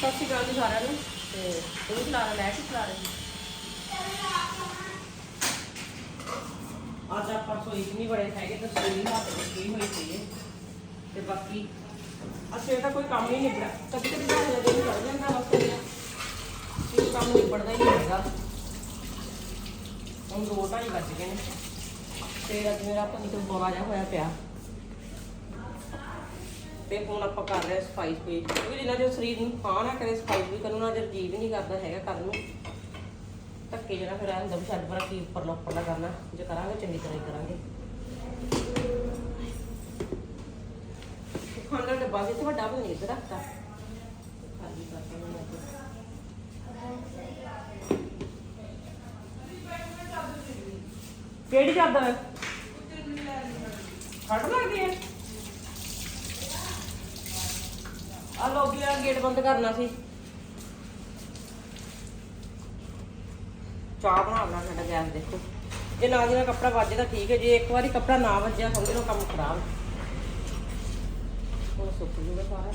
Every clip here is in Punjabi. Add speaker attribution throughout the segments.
Speaker 1: ਸਤਿ ਸ਼੍ਰੀ ਅਕਾਲ ਜੀ ਸਾਰਿਆਂ ਨੂੰ। ਤੇ ਤੂੰ ਖਿਲਾ ਰਿਹਾ ਲੈ ਕੇ ਖਿਲਾ ਰਹੀ ਅੱਜ ਆਪਾਂ ਸੋਈ ਨਹੀਂ ਬੜੇ ਹੈਗੇ, ਤਾਂ ਸੋਈ ਹੱਥ ਵਿੱਚ ਕੀ ਹੋਈ ਸੀ ਤੇ ਬਾਕੀ ਅਸੀਂ ਇਹਦਾ ਕੋਈ ਕੰਮ ਹੀ ਨਹੀਂ ਨਿਬੜਿਆ। ਕਦੀ ਕਦੀ ਤਾਂ ਹਲੇ ਦਿਨ ਚੜ ਜਾਂਦਾ ਬਸ ਇਹ ਕੰਮ ਨਿਬੜਦਾ ਹੀ ਨਹੀਂ ਹੈਗਾ। ਹੁਣ ਦੋ ਢਾਈ ਵੱਜ ਗਏ ਨੇ। ਤੇ ਅੱਜ ਮੇਰਾ ਪਨੀ ਤੋਂ ਬੋਰਾ ਜਿਹਾ ਹੋਇਆ ਪਿਆ। ਤੇ ਹੁਣ ਆਪਾਂ ਕਰ ਰਹੇ ਹਾਂ ਸਫ਼ਾਈ ਸਫ਼ਾਈ ਕਿਉਂਕਿ ਜਿੰਨਾ ਚਿਰ ਸਰੀਰ ਨੂੰ ਖਾਂ ਨਾ ਕਰੇ ਸਫ਼ਾਈ ਵੀ ਕਰਨ ਨਾਲ ਜਰ ਜੀਵ ਨਹੀਂ ਕਰਦਾ ਹੈਗਾ ਕਰਨ ਨੂੰ। ਧੱਕੇ ਜਿਹੜਾ ਫਿਰ ਆਂਦਾ ਵੀ ਛੱਡ ਪਰ, ਕੀ ਉੱਪਰ ਉੱਪਰ ਦਾ ਕਰਨਾ। ਜੇ ਕਰਾਂਗੇ, ਚੰਗੀ ਤਰ੍ਹਾਂ ਹੀ ਕਰਾਂਗੇ। ਖਾਣ ਦਾ ਡੱਬਾ ਵੀ ਇੱਥੇ ਵੀ ਨਹੀਂ ਇੱਧਰ ਰੱਖਤਾ। ਖਾਲੀ ਕਰਤਾ ਮੈਂ ਕਿਹੜੀ ਚਾਦਰ? ਹੈ ਲੱਗਦੀ ਹੈ। ਆ ਲੋਬੀ ਵਾਲਾ ਗੇਟ ਬੰਦ ਕਰਨਾ ਸੀ। ਚਾਹ ਬਣਾ ਲੈਣਾ ਸਾਡਾ ਗੈਸ ਦੇਖੋ। ਜੇ ਨਾ ਦੀ ਨਾਲ ਕੱਪੜਾ ਵੱਜੇ ਤਾਂ ਠੀਕ ਹੈ, ਜੇ ਇੱਕ ਵਾਰੀ ਕੱਪੜਾ ਨਾ ਵੱਜਿਆ ਸਮਝ ਲਓ ਕੰਮ ਖਰਾਬ ਹੁਣ ਸੁੱਕ ਜੂਗਾ ਸਾਰਾ।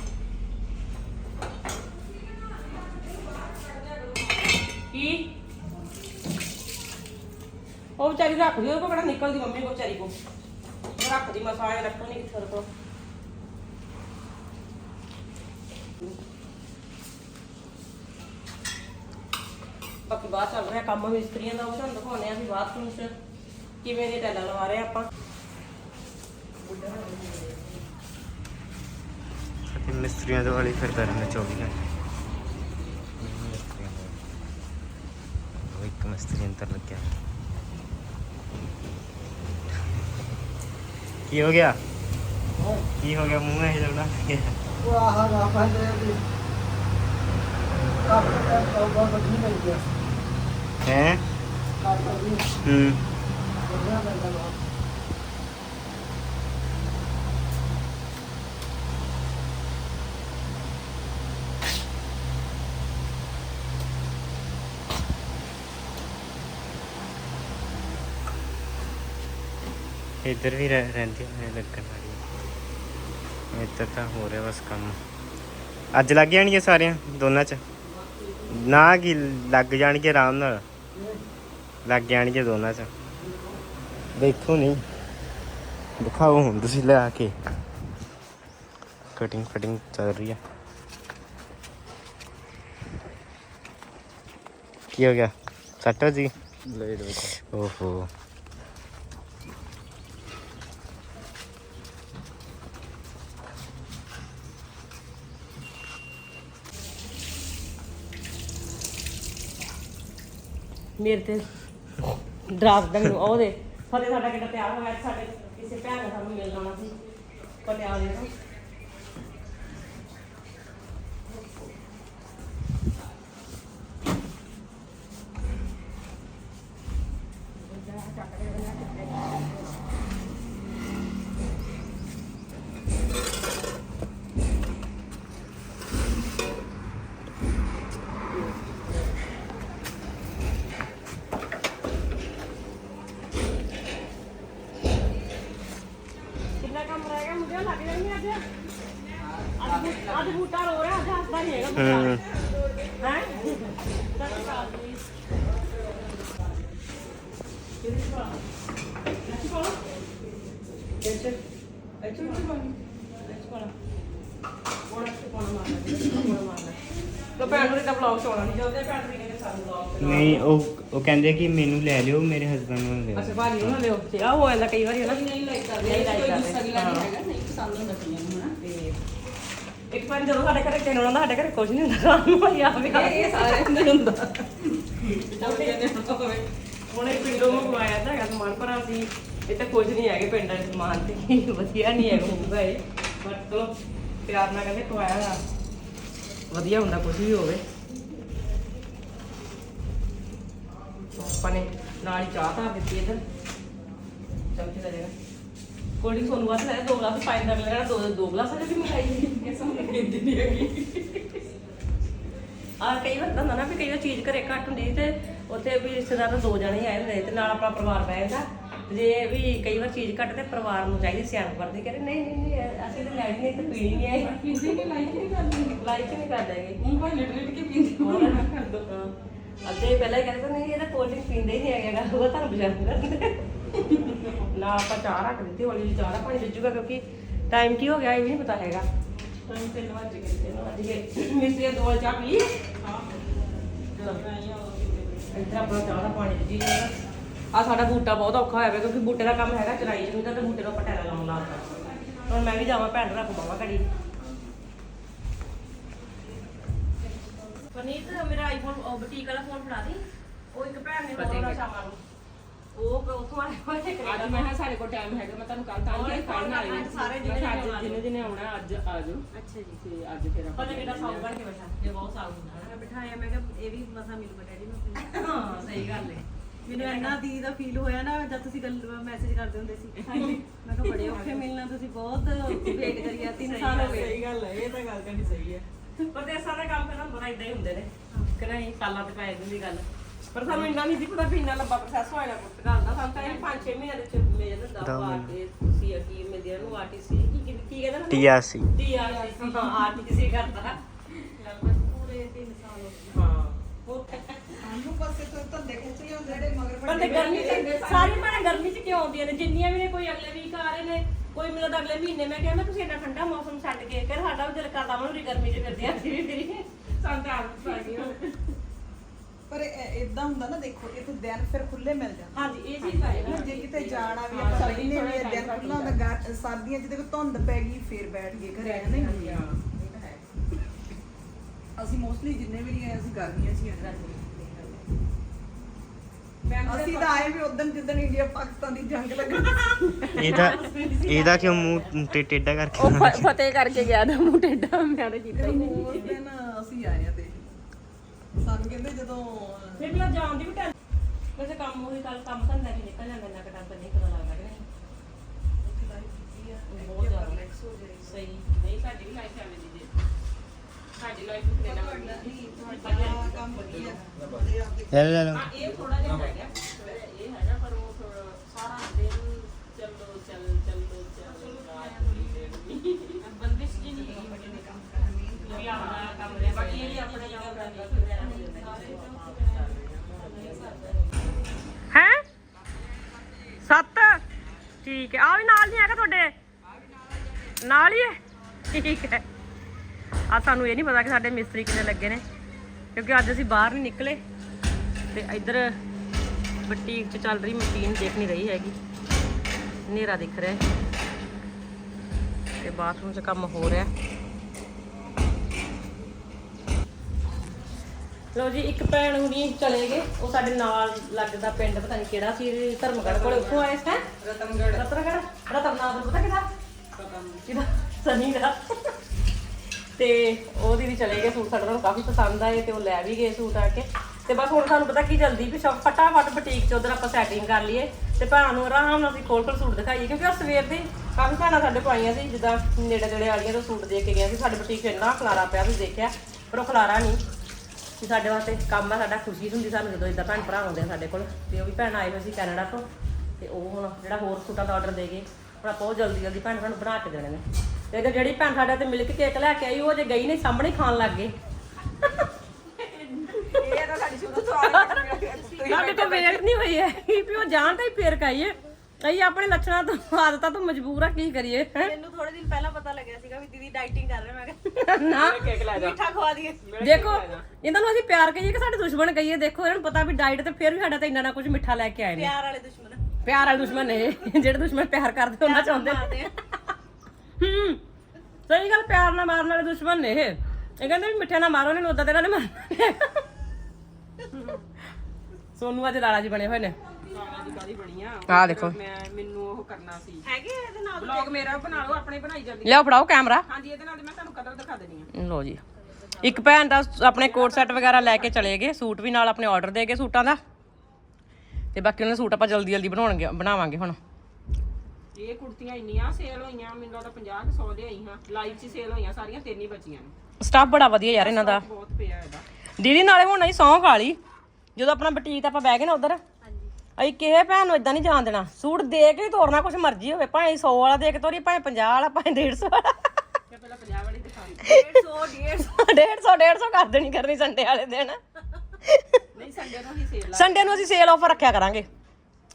Speaker 1: ਕੀ? ਉਹ ਵਿਚਾਰੀ ਰੱਖਦੀ ਉਹ ਕੋਲ ਨਿਕਲਦੀ ਮੰਮੀ ਕੋ ਵਿਚਾਰੀ ਕੋ ਉਹ ਰੱਖਦੀ ਮਸਾਲੇ ਰੱਖੋ ਨਹੀਂ ਕਿੱਥੇ ਬਾਕੀ ਬਾਹਰ ਚੱਲ ਰਿਹਾ ਕੰਮ ਮਿਸਤਰੀਆਂ ਦਾ ਉਹ ਤੁਹਾਨੂੰ ਦਿਖਾਉਂਦੇ ਆ ਵੀ ਬਾਥਰੂਮ 'ਚ ਕਿਵੇਂ ਦੇ ਟੈਲਾਂ ਲਵਾ ਰਹੇ ਆਪਾਂ।
Speaker 2: ਅਤੇ ਮਿਸਤਰੀਆਂ ਦੇ ਵਾਲੀ ਫਿਰਦਾ ਰਹਿੰਦਾ 24 ਘੰਟੇ। ਮਿਸਤਰੀਆਂ ਦਾ। ਉਹ ਇੱਕ ਮਿਸਤਰੀ ਅੰਦਰ ਲੱਗਿਆ। ਕੀ ਹੋ ਗਿਆ? ਕੀ ਹੋ ਗਿਆ? ਮੂੰਹ ਇਹ ਜਣਾ
Speaker 3: ਉਹ ਆਹ ਪੰਦੇ ਦੀ ਕਾਪ ਦਾ ਤੌਬਾ ਬੱਜੀ ਨਹੀਂ ਗਿਆ।
Speaker 2: ਹੈ। ਹੂੰ। ਇੱਧਰ ਵੀ ਰਹਿ- ਰਹਿੰਦੀ ਹੈ ਲੱਗਣ ਵਾਲੀ ਇੱਧਰ ਤਾਂ ਹੋ ਰਿਹਾ ਬਸ ਕੰਮ। ਅੱਜ ਲੱਗ ਜਾਣਗੇ ਸਾਰਿਆਂ ਦੋਨਾਂ ਚ? ਨਾ ਕਿ ਲੱਗ ਜਾਣਗੇ ਆਰਾਮ ਨਾਲ। ਲੱਗ ਜਾਣਗੇ ਦੋਨਾਂ ਚ। ਦੇਖੋ ਨਹੀਂ ਦਿਖਾਓ ਹੁਣ ਤੁਸੀਂ ਲਿਆ ਕੇ। ਕਟਿੰਗ ਫਟਿੰਗ ਚੱਲ ਰਹੀ ਹੈ ਕੀ ਹੋ ਗਿਆ? ਸੱਟੋ ਜੀ
Speaker 3: ਬਲੇਡ ਵਿੱਚ
Speaker 2: ਓਹੋ।
Speaker 1: ਮੇਰੇ ਤੇ ਡਰਾਫਟ ਦਾ ਉਹ ਦੇ ਫਲੇ ਸਾਡਾ ਕਿੱਡਾ ਤਿਆਰ ਹੋਇਆ, ਸਾਡੇ ਕਿਸੇ ਭੈਣ ਨੇ ਸਾਨੂੰ ਮਿਲ ਜਾਣਾ ਸੀ। ਪਟਿਆਲੇ ਤੋਂ ਕਿੰਨਾ ਕੰਮ ਰਹਿ ਗਿਆ ਮੁੰਡਿਆਂ ਲੱਗ ਜਾਣੀ ਅੱਜ ਅੱਜ ਬੂ- ਅੱਜ ਬੂਟਾ ਰੋ ਰਿਹਾ ਅੱਜ ਹੱਸਦਾ ਨਹੀਂ ਹੈਗਾ
Speaker 2: ਹੂੰ
Speaker 1: ਬੂਟਾ ਹੈ ਸਤਿ ਸ਼੍ਰੀ ਅਕਾਲ ਜੀ ਕਿਹੜੀ ਪਾ ਲੱਚੀ ਪਾ ਇੱਥੇ ਇੱਥੇ ਲੱਚੀ ਪਾ ਲੱਚੀ ਪਾ ਕੋਣ ਇੱਥੇ ਪਾਣਾ ਮਾਰਨਾ ਕੋਣ ਮਾਰਨਾ ਤਾਂ ਭੈਣ ਨੂੰ ਤਾਂ ਬਲੌਗ ਚੋਣਾ ਨਹੀਂ ਚਾਹੁੰਦੇ ਭੈਣ ਵੀ ਕਹਿੰਦੇ ਸਾਨੂੰ ਬਲੌਗ
Speaker 2: ਨਹੀਂ ਉਹ ਉਹ ਕਹਿੰਦੇ ਕਿ ਮੈਨੂੰ ਲੈ ਲਿਓ ਮੇਰੇ ਹਸਬੰਡ ਨੂੰ ਲੈ
Speaker 1: ਅੱਛਾ
Speaker 2: ਲਿਓ
Speaker 1: ਭਾਜੀ ਉਹਨਾਂ ਲਿਓ। ਤੇ ਆ ਹੋ ਜਾਂਦਾ ਕਈ ਵਾਰੀ ਹੈ ਨਾ ਨਹੀਂ ਲਾਈਕ ਕਰਦੇ ਨਹੀਂ ਲਾਈਕ ਕਰਦੇ ਹਾਂ।
Speaker 4: ਨਹੀਂ ਪਸੰਦ ਹੁੰਦਾ ਕਈਆਂ ਨੂੰ ਹਨਾ?
Speaker 1: ਤੇ ਇੱਕ ਵਾਰ ਜਦੋਂ ਸਾਡੇ ਘਰੇ ਸਾਡੇ ਘਰੇ ਕੁਝ ਨਹੀਂ ਹੁੰਦਾ ਖਾਣ ਨੂੰ ਭਾਈ
Speaker 4: ਇਹ ਸਾਰੇ ਅੰਦਰ ਹੁੰਦਾ।
Speaker 1: ਹੁਣ ਇਹ ਪਿੰਡੋਂ ਮੰਗਵਾਇਆ ਤਾਂ ਹੈਗਾ ਸਮਾਨ, ਪਰ ਅਸੀਂ ਇਹ ਤਾਂ ਕੁਝ ਨਹੀਂ ਹੈਗੇ ਪਿੰਡਾਂ ਦੇ ਸਮਾਨ ਤੇ। ਵਧੀਆ ਨਹੀਂ ਹੈਗਾ ਹੋਊਗਾ ਇਹ। ਬਟ ਚਲੋ, ਪਿਆਰ ਨਾਲ ਕਹਿੰਦੇ ਖਵਾਇਆ ਹੋਇਆ ਵਧੀਆ ਹੁੰਦਾ ਕੁਝ ਵੀ ਹੋਵੇ। ਆਪਾਂ ਨੇ ਨਾਲ ਹੀ ਚਾਹ ਧਰ ਦਿੱਤੀ ਇੱਧਰ। ਚਮਚੇ ਦਾ ਜਿਹੜਾ ਕੋਲਡ ਡਰਿੰਕ ਸੋਨੂੰ ਵਾਸਤੇ ਦੋ ਗਲਾਸ ਪਾਣੀ ਦਾ ਮਿਲਣਾ ਦੋ ਦੋ ਗਲਾਸਾਂ ਦੀ ਵੀ ਮਿਠਾਈ ਇਹ ਸਭ ਨੂੰ ਨਹੀਂ ਹੈਗੀ। ਆ ਕਈ ਵਾਰ ਤਾਂ ਨਾ ਵੀ ਕਈ ਵਾਰ ਚੀਜ਼ ਘਰੇ ਘੱਟ ਹੁੰਦੀ ਸੀ ਤੇ ਉੱਥੇ ਵੀ ਰਿਸ਼ਤੇਦਾਰ ਦੋ ਜਣੇ ਹੀ ਆਏ ਹੁੰਦੇ ਤੇ ਨਾਲ ਆਪਣਾ ਪਰਿਵਾਰ ਬਹਿ ਜਾਂਦਾ। ਜੇ ਵੀ ਕਈ ਵਾਰ ਚੀਜ਼ ਘੱਟ ਤੇ ਪਰਿਵਾਰ ਨੂੰ ਚਾਹੀਦੀ ਸਿਆਣ ਵਰਦੀ ਕਰੇ ਨਹੀਂ ਨਹੀਂ ਨਹੀਂ ਅਸੀਂ ਤਾਂ ਲੈਣੀ ਨਹੀਂ ਤਾਂ ਪੀਣੀ ਨਹੀਂ ਹੈ।
Speaker 4: ਪੀਂਦੇ ਲਾਈਕ ਨਹੀਂ ਕਰਦੇ?
Speaker 1: ਲਾਈਕ ਨਹੀਂ ਕਰਦਾਂਗੇ
Speaker 4: ਹੁਣ ਭਾਈ ਲਿਟ ਲਿਟ ਕੇ ਪੀਂਦੇ
Speaker 1: ਅੱਧੇ ਪਹਿਲਾਂ ਹੀ ਕਹਿੰਦੇ ਨਹੀਂ ਇਹਦਾ ਕੋਲਡ ਡਰਿੰਕ ਪੀਂਦੇ ਹੀ ਨਹੀਂ ਹੈਗਾ ਉਹ ਤੁਹਾਨੂੰ ਬਜਾਉਂਦੇ ਨਾ ਆਪਾਂ ਚਾਹ ਰੱਖ ਦਿੱਤੀ ਹੌਲੀ ਹੌਲੀ ਚਾਹ ਦਾ ਪਾਣੀ ਦਿੱਜੂਗਾ ਕਿਉਂਕਿ ਟਾਈਮ ਕੀ ਹੋ ਗਿਆ ਇਹ ਵੀ ਨਹੀਂ ਪਤਾ ਹੈਗਾ। ਟਾਈਮ ਤਿੰਨ ਵੱਜ ਗਏ ਵੱਜ ਗਏ। ਮਿਸਤਰੀ ਦੋ ਚਾਹ ਪੀ। ਇੱਧਰ ਆਪਣਾ ਚਾਹ ਦਾ ਪਾਣੀ ਦਿੱਜੀ ਜਾਏਗਾ ਆ ਸਾਡਾ ਬੂਟਾ ਬਹੁਤ ਔਖਾ ਹੋਇਆ ਪਿਆ ਕਿਉਂਕਿ ਬੂਟੇ ਦਾ ਕੰਮ ਹੈਗਾ ਚਰਾਈ ਦਾ ਤੇ ਬੂਟੇ ਨੂੰ ਪਟੈਲਾ ਲਾਉਣ ਲਾਤਾ ਹੁਣ ਮੈਂ ਵੀ ਜਾਵਾਂ ਭੈਣ ਕੋਲ ਬਾਵਾ ਘੜੀ। ਪਨੀਤ ਮੇਰਾ ਆਈਫੋਨ ਬੁਟੀਕ ਵਾਲਾ ਫੋਨ ਫੜਾ ਦੀ। ਉਹ ਇੱਕ ਭੈਣ ਨੇ ਹੋਰ ਸ਼ਾਮਾਂ ਨੂੰ। ਉਹ ਉੱਥੋਂ ਆਏ ਹੋਏ
Speaker 4: ਅੱਜ ਮੈਂ ਕਿਹਾ ਸਾਡੇ ਕੋਲ ਟਾਈਮ ਹੈਗਾ ਮੈਂ ਤੁਹਾਨੂੰ ਕੱਲ ਤਾਂ ਹੀ ਫੜਨ ਵਾਲੀ
Speaker 1: ਅੱਜ ਸਾਰੇ ਜਿਹਨੇ
Speaker 4: ਅੱਜ ਜਿਹਨੇ ਜਿਹਨੇ ਆਉਣਾ। ਅੱਜ ਆ ਜਾਓ
Speaker 1: ਅੱਛਾ ਜੀ।
Speaker 4: ਤੇ ਅੱਜ ਫਿਰ ਆਪਾਂ
Speaker 1: ਪਤਾ ਕਿਹੜਾ ਸਾਊ ਬਣ ਕੇ ਬੈਠਾ ਇਹ ਬਹੁਤ ਸਾਊ ਹੁੰਦਾ
Speaker 5: ਮੈਂ ਬਿਠਾਇਆ ਮੈਂ ਕਿਹਾ ਇਹ ਵੀ ਮਸਾ ਮਿਲ ਡੈਡੀ ਨੂੰ।
Speaker 1: ਹਾਂ ਸਹੀ ਗੱਲ ਹੈ
Speaker 5: ਮੈਨੂੰ ਇੰਨਾ ਦੀ ਦਾ ਫੀਲ ਹੋਇਆ ਨਾ ਜਦ ਤੁਸੀਂ ਗੱਲ ਮੈਸੇਜ ਕਰਦੇ ਹੁੰਦੇ ਸੀ। ਮੈਂ ਕਿਹਾ ਬੜੇ ਔਖੇ ਮਿਲਣਾ ਤੁਸੀਂ ਬਹੁਤ ਵੇਟ ਕਰੀ ਆ 3 ਸਾਲ ਹੋ ਗਏ।
Speaker 4: ਗੱਲ ਹੈ ਇਹ ਤਾਂ ਗੱਲ ਕਹਿੰਦੀ ਸਹੀ ਹੈ
Speaker 1: ਪਰਦੇਸਾਂ ਦੇ ਕੰਮ ਫਿਰ ਤੁਹਾਨੂੰ ਪਤਾ ਇਦਾਂ ਹੀ ਹੁੰਦੇ ਨੇ। ਕਿ ਨਹੀਂ ਸਾਲਾਂ ਤੇ ਪੈ ਜਾਂਦੀ ਗੱਲ। ਪਰ ਸਾਨੂੰ ਇੰਨਾ ਨਹੀਂ ਸੀ ਪਤਾ ਵੀ ਇੰਨਾ ਲੰਬਾ ਪ੍ਰੋਸੈਸ ਹੋਇਆ ਨਾ ਪੁਰਤਗਾਲ ਦਾ। ਸਾਨੂੰ ਤਾਂ ਇਹ 5-6 ਮਹੀਨਿਆਂ ਦੇ ਚ ਮਿਲ ਜਾਂਦਾ
Speaker 2: ਦੋ ਮਹੀਨੇ।
Speaker 1: ਸੀ ਕੀ ਮਿਲਦੀ ਆ ਨੂੰ ਆਰਟੀਸੀ ਕੀ ਕੀ ਕੀ ਕਹਿੰਦੇ ਨੇ?
Speaker 2: ਟੀਆਰਸੀ
Speaker 1: ਟੀਆਰਸੀ ਹਾਂ ਆਰਟੀਸੀ ਕਰਦਾ।
Speaker 5: ਪੂਰੇ 3 ਸਾਲ ਹੋ ਗਏ।
Speaker 1: ਹਾਂ।
Speaker 6: ਸਾਨੂੰ ਪਾਸੇ ਤੋਂ ਧੰਦੇ ਖਿੱਚ ਲਿਆਉਂਦੇ ਜਿਹੜੇ ਮਗਰ
Speaker 1: ਪਰ ਤੇ ਗਰਮੀ ਚ ਸਾਰੀ। ਮਾਣੇ ਗਰਮੀ ਚ ਕਿਉਂ ਆਉਂਦੀਆਂ ਨੇ? ਜਿੰਨੀਆਂ ਵੀ ਨੇ ਕੋਈ ਅਗਲੇ ਵੀਕ ਆ ਰਹੇ ਨੇ ਕੋਈ ਮੈਨੂੰ ਤਾਂ ਅਗਲੇ ਮਹੀਨੇ ਮੈਂ ਕਿਹਾ ਮੈਂ ਤੁਸੀਂ ਇੰਨਾ ਠੰਡਾ ਮੌਸਮ ਛੱਡ ਕੇ ਕਰ ਸਾਡਾ ਵੀ ਦਿਲ ਕਰਦਾ ਮਨ ਵੀ ਗਰਮੀ ਚ ਫਿਰਦੇ ਆ ਅਸੀਂ ਵੀ ਫਿਰੀ
Speaker 4: ਸਾਨੂੰ ਤਾਂ ਆਦਤ ਪੈ ਗਈ ਹੁਣ।
Speaker 6: ਪਰ ਇਦਾਂ ਹੁੰਦਾ ਨਾ ਦੇਖੋ ਇਹ ਦਿਨ ਫਿਰ ਖੁੱਲੇ ਮਿਲ ਜਾਂਦੇ
Speaker 1: ਹਾਂਜੀ ਇਹ ਚੀਜ਼ ਤਾਂ ਹੈ। ਨਾ।
Speaker 6: ਜੇ ਕਿਤੇ ਜਾਣਾ ਵੀ ਆਪਾਂ ਕਹਿੰਦੇ ਵੀ ਇਹ ਦਿਨ ਖੁੱਲਾ ਹੁੰਦਾ ਗਰ- ਸਰਦੀਆਂ 'ਚ ਦੇਖੋ ਧੁੰਦ ਪੈ ਗਈ ਫਿਰ ਬੈਠ ਗਏ ਘਰੇ ਨਹੀਂ ਹੁੰਦੀ ਅਸੀਂ ਮੋਸਟਲੀ ਜਿੰਨੇ ਵੀ ਨਹੀਂ ਆਏ ਅਸੀਂ ਗਰਮੀਆਂ 'ਚ ਹੀ ਆਏ। ਅਸੀਂ ਤਾਂ ਆਏ ਵੀ ਉਦੋਂ ਜਿੱਦਣ ਇੰਡੀਆ ਪਾਕਿਸਤਾਨ ਦੀ ਜੰਗ ਲੱਗੀ।
Speaker 2: ਇਹਦਾ ਇਹਦਾ ਕਿਉਂ ਮੂੰਹ ਟੇਡਾ ਕਰਕੇ
Speaker 4: ਉਹ ਫ- ਫਤਿਹ ਕਰਕੇ ਗਿਆ ਨਾ ਮੂੰਹ ਟੇਡਾ ਮੈਂ ਤਾਂ ਕੀਤਾ ਹੀ ਨਹੀਂ।
Speaker 6: ਉਸ ਦਿਨ ਸਾਨੂੰ ਕਹਿੰਦੇ ਜਦੋਂ
Speaker 1: ਫਿਰ ਵੀ ਜਾਣ ਦੀ ਵੀ ਟੈਨ ਵੈਸੇ ਕੰਮ ਉਹੀ ਕੱਲ ਕੰਮ ਧੰਦਾ ਵੀ ਨਿਕਲ ਜਾਂਦਾ ਨਾ ਕਟਾ ਤਾਂ ਨਹੀਂ ਪਤਾ ਲੱਗਦਾ ਕਿ ਨਹੀਂ। ਬਹੁਤ ਜ਼ਿਆਦਾ। ਸਹੀ।
Speaker 4: ਨਹੀਂ ਸਾਡੀ ਵੀ ਲਾਈਫ ਐਵੇਂ ਦੀ ਜੇ। ਸਾਡੀ ਲਾਈਫ ਨੂੰ ਲੈਣਾ
Speaker 6: ਤੁਹਾਡਾ ਕੰਮ ਵਧੀਆ ਵਧੀਆ। ਆਪਦੇ
Speaker 2: ਲੈ ਲੈ ਲੈ।
Speaker 4: ਹਾਂ ਇਹ ਥੋੜਾ ਜਿਹਾ ਰਹਿ ਗਿਆ ਇਹ ਹੈਗਾ ਪਰ ਉਹ ਥੋੜਾ ਸਾਰਾ ਦਿਨ ਚੱਲੋ ਚੱਲ ਚੱਲੋ ਚੱਲ ਰਾਤ ਹੋਈ ਦੇਣੀ ਬੰਦਿਸ਼ ਜੀ ਨਹੀਂ ਹੈਗੀ ਬੜੀ ਕੰਮ ਕਰਨ। ਵੀ ਆਪਣਾ ਕੰਮ ਰਿਹਾ
Speaker 1: ਠੀਕ ਹੈ। ਆ ਵੀ ਨਾਲ ਨਹੀਂ ਹੈਗਾ ਤੁਹਾਡੇ? ਨਾਲ ਹੀ ਹੈ? ਠੀਕ ਹੈ। ਆ ਸਾਨੂੰ ਇਹ ਨਹੀਂ ਪਤਾ ਕਿ ਸਾਡੇ ਮਿਸਤਰੀ ਕਿੰਨੇ ਲੱਗੇ ਨੇ, ਕਿਉਂਕਿ ਅੱਜ ਅਸੀਂ ਬਾਹਰ ਨਹੀਂ ਨਿਕਲੇ ਤੇ ਇੱਧਰ ਬੁਟੀਕ 'ਚ ਚੱਲ ਰਹੀ ਮਸ਼ੀਨ ਦੇਖ ਨਹੀਂ ਰਹੀ ਹੈਗੀ। ਹਨੇਰਾ ਦਿਖ ਰਿਹਾ ਹੈ ਤੇ ਬਾਥਰੂਮ 'ਚ ਕੰਮ ਹੋ ਰਿਹਾ। ਲਓ ਜੀ ਇੱਕ ਭੈਣ ਹੁਣੀ ਚਲੇ ਗਏ। ਉਹ ਸਾਡੇ ਨਾਲ ਲੱਗਦਾ ਪਿੰਡ ਪਤਾ ਨਹੀਂ ਕਿਹੜਾ ਸੀ ਧਰਮਗੜ ਕੋਲੇ। ਉੱਥੋਂ ਆਏ ਸੀ ਰਤਨਗੜ ਰਤਨਗੜ ਰਤਨਨਾਥ ਪਤਾ ਕਿਹਦਾ? ਕਿਹਦਾ? ਸਨੀ ਦਾ। ਤੇ ਉਹ ਦੀਦੀ ਚਲੇ ਗਏ ਸੂਟ ਸਾਡਾ ਨੂੰ ਕਾਫੀ ਪਸੰਦ ਆਏ ਤੇ ਉਹ ਲੈ ਵੀ ਗਏ ਸੂਟ ਆ ਕੇ। ਤੇ ਬਸ ਹੁਣ ਸਾਨੂੰ ਪਤਾ ਕੀ ਜਲਦੀ ਵੀ ਸ਼ੌਪ ਫਟਾਫਟ ਬੁਟੀਕ ਚ ਉਧਰ ਆਪਾਂ ਸੈਟਿੰਗ ਕਰ ਲਈਏ ਤੇ ਭੈਣਾਂ ਨੂੰ ਆਰਾਮ ਨਾਲ ਅਸੀਂ ਖੋਲ ਖੋਲ ਸੂਟ ਦਿਖਾਈਏ ਕਿਉਂਕਿ ਉਹ ਸਵੇਰ ਦੇ ਕਾਫੀ ਭੈਣਾਂ ਸਾਡੇ ਆਈਆਂ ਸੀ ਜਿੱਦਾਂ ਨੇੜੇ ਨੇੜੇ ਵਾਲੀਆਂ ਤੋਂ ਸੂਟ ਦੇ ਕੇ ਗਈਆਂ ਸੀ। ਸਾਡੇ ਬੁਟੀਕ ਇੰਨਾ ਖਲਾਰਾ ਪਿਆ ਤੁਸੀਂ ਦੇਖਿਆ ਪਰ ਉਹ ਖਲਾਰਾ ਨਹੀਂ। ਕਿ ਸਾਡੇ ਵਾਸਤੇ ਕੰਮ ਆ ਸਾਡਾ ਖੁਸ਼ੀ ਹੁੰਦੀ ਸਾਨੂੰ ਜਦੋਂ ਇਦਾਂ ਭੈਣ ਭਰਾ ਆਉਂਦੇ ਆ ਸਾਡੇ ਕੋਲ। ਤੇ ਉਹ ਵੀ ਭੈਣ ਆਏ ਹੋਏ ਸੀ ਕੈਨੇਡਾ ਤੋਂ ਤੇ ਉਹ ਹੁਣ ਜਿਹੜਾ ਹੋਰ ਸੂਟਾਂ ਦਾ ਆਰਡਰ ਦੇ ਗਏ। ਹੁਣ ਆਪਾਂ ਉਹ ਜਲਦੀ ਜਲਦੀ ਭੈਣ ਸਾਨੂੰ ਬਣਾ ਕੇ ਦੇਣੇ ਨੇ ਤੇ ਅਗਰ ਜਿਹੜੀ ਭੈਣ ਸਾਡੇ ਤੇ ਮਿਲਕ ਕੇਕ ਲੈ ਕੇ ਆਈ ਉਹ ਜੇ ਗਈ ਨਹੀਂ ਸਾਹਮਣੇ ਖਾਣ ਲੱਗ ਗਏ
Speaker 6: ਇਹ ਤਾਂ ਸਾਡੀ ਸ਼ੁਰੂ ਤੋਂ ਆ।
Speaker 1: ਸਾਡੇ ਤੋਂ ਵੇਟ ਨਹੀਂ ਹੋਈ ਹੈ। ਵੀ ਉਹ ਜਾਣ ਤਾਂ ਹੀ ਫੇਰ ਕਾਈਏ ਅਸੀਂ ਆਪਣੇ ਲੱਛਣਾਂ ਤੋਂ ਆਦਤਾਂ ਤੋਂ ਮਜਬੂਰ ਆ ਕੀ ਕਰੀਏ?
Speaker 5: ਮੈਨੂੰ ਥੋੜੇ ਦਿਨ ਪਹਿਲਾਂ ਪਤਾ ਲੱਗਿਆ ਸੀਗਾ ਵੀ ਦੀਦੀ ਡਾਈਟਿੰਗ ਕਰ ਰਹੇ ਮੈਂ ਕਿਹਾ
Speaker 1: ਨਾ।
Speaker 4: ਕੇਕ ਲੈ ਜਾ।
Speaker 5: ਮਿੱਠਾ ਖਵਾ ਦਈਏ।
Speaker 1: ਦੇਖੋ ਇਹਨਾਂ ਨੂੰ ਅਸੀਂ ਪਿਆਰ ਕਹੀਏ ਕਿ ਸਾਡੇ ਦੁਸ਼ਮਣ ਕਹੀਏ ਦੇਖੋ ਇਹਨਾਂ ਨੂੰ ਪਤਾ ਵੀ ਡਾਈਟ ਤੇ ਫਿਰ ਵੀ ਸਾਡਾ ਤਾਂ ਇੰਨਾ ਨਾ ਕੁਝ ਮਿੱਠਾ ਲੈ ਕੇ ਆਏ ਨੇ।
Speaker 5: ਪਿਆਰ ਵਾਲੇ ਦੁਸ਼ਮਣ।
Speaker 1: ਪਿਆਰ ਵਾਲੇ ਦੁਸ਼ਮਣ ਨੇ ਇਹ। ਜਿਹੜੇ ਦੁਸ਼ਮਣ ਪਿਆਰ ਕਰਦੇ ਉਹਨਾਂ ਚਾਹੁੰਦੇ।
Speaker 5: ਆ।
Speaker 1: ਹੂੰ ਸਹੀ ਗੱਲ ਪਿਆਰ ਨਾਲ ਮਾਰਨ ਵਾਲੇ ਦੁਸ਼ਮਣ ਨੇ ਇਹ। ਇਹ ਕਹਿੰਦੇ ਵੀ ਮਿੱਠੇ ਨਾਲ ਮਾਰੋ ਨੇ ਉਦਾਂ ਤੇ ਇਹਨਾਂ ਨੇ ਮਾਰਨਾ ਸੋਨੂ ਅੱਜ ਲਾਲਾ ਜੀ ਬਣੇ ਹੋਏ ਨੇ।
Speaker 4: ਦੀ ਬਣੀ ਆ।
Speaker 1: ਆਹ ਦੇਖੋ।
Speaker 4: ਮੈਂ ਮੈਨੂੰ ਉਹ ਕਰਨਾ ਸੀ।
Speaker 5: ਹੈਗੇ ਇਹਦੇ ਨਾਲ
Speaker 4: ਬਲੌਗ ਮੇਰਾ ਬਣਾ ਲਓ ਆਪਣੇ ਬਣਾਈ ਜਾਂਦੀ
Speaker 1: ਲਿਆਓ ਫੜਾਓ ਕੈਮਰਾ।
Speaker 4: ਹਾਂਜੀ ਇਹਦੇ ਨਾਲ ਮੈਂ ਤੁਹਾਨੂੰ ਕਲਰ ਦਿਖਾ ਦੇਣੀ ਆ।
Speaker 1: ਲੋ ਜੀ। ਇੱਕ ਭੈਣ ਦਾ ਆਪਣੇ ਕੋਟ ਸੈੱਟ ਵਗੈਰਾ ਲੈ ਕੇ ਚਲੇ ਗਏ। ਸੂਟ ਵੀ ਨਾਲ ਆਪਣੇ ਆਰਡਰ ਦੇ ਗਏ ਸੂਟਾਂ ਦਾ। ਤੇ ਬਾਕੀ ਉਹਨਾਂ ਦੇ ਸੂਟ ਆਪਾਂ ਜਲਦੀ ਜਲਦੀ ਬਣਾਉਣਗੇ ਬਣਾਵਾਂਗੇ ਹੁਣ।
Speaker 4: ਇਹ ਕੁੜਤੀਆਂ ਇੰਨੀਆਂ ਸੇਲ ਹੋਈਆਂ ਮੈਨੂੰ ਲੱਗਦਾ 50 100 ਦੇ ਆਈ ਹਾਂ ਲਾਈਵ 'ਚ ਸੇਲ ਹੋਈਆਂ ਸਾਰੀਆਂ ਤਿੰਨ ਹੀ ਬਚੀਆਂ ਨੇ।
Speaker 1: ਸਟਾਫ ਬੜਾ ਵਧੀਆ ਯਾਰ ਇਹਨਾਂ ਦਾ।
Speaker 4: ਬਹੁਤ ਪਿਆ ਇਹਦਾ।
Speaker 1: ਦੀਦੀ ਨਾਲੇ ਹੁਣ ਅਸੀਂ ਸੌਂ ਖਾ ਲਈ ਜਦੋਂ ਆਪਣਾ ਬੁਟੀਕ ਤੇ ਆਪਾਂ ਬਹਿ ਗਏ ਨਾ ਉਧਰ ਅਸੀਂ ਕਿਸੇ ਭੈਣ ਨੂੰ ਇਦਾਂ ਨਹੀਂ ਜਾਣ ਦੇਣਾ। ਸੂਟ ਦੇ ਕੇ ਹੀ ਤੋਰਨਾ ਕੁਛ ਮਰਜ਼ੀ ਹੋਵੇ। ਭਾਵੇਂ 100 ਵਾਲਾ ਦੇ ਕੇ ਤੋਰੀ ਭਾਵੇਂ 50 ਵਾਲਾ ਭਾਵੇਂ 150 ਵਾਲਾ।
Speaker 4: ਕਿ ਪਹਿਲਾਂ 50 ਵਾਲੀ ਦਿਖਾ।
Speaker 1: 150 150 150 ਕਰ ਦੇਣੀ ਕਰਨੀ ਸੰਡੇ ਵਾਲੇ ਦਿਨ।
Speaker 4: ਨਹੀਂ ਸੰਡੇ ਨੂੰ ਹੀ ਸੇਲ
Speaker 1: ਸੰਡੇ ਨੂੰ ਅਸੀਂ ਸੇਲ ਆਫਰ ਰੱਖਿਆ ਕਰਾਂਗੇ।